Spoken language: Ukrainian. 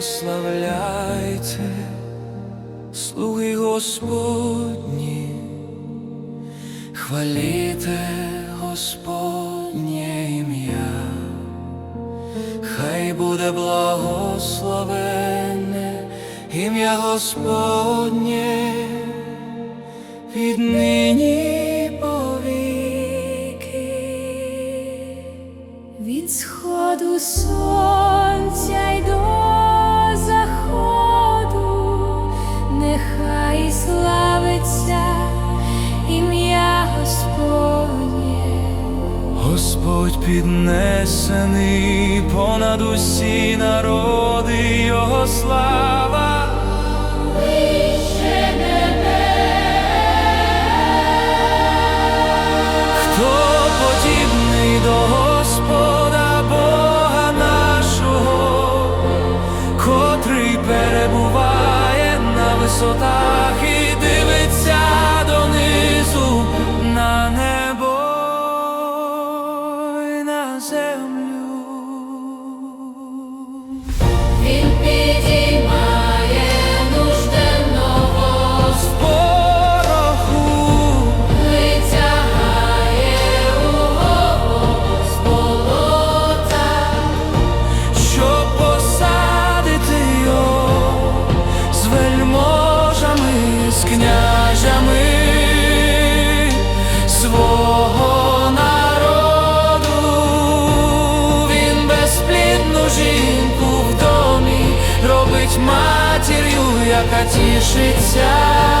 прославляйте, слуги Господні, хваліте Господнє ім'я, хай буде благословенне ім'я Господнє віднині повіки. Від сходу сонця Господь піднесений понад усі народи, Його слава. Хто подібний до Господа Бога нашого, котрий перебуває на висотах й на матір'ю, яка тішиться.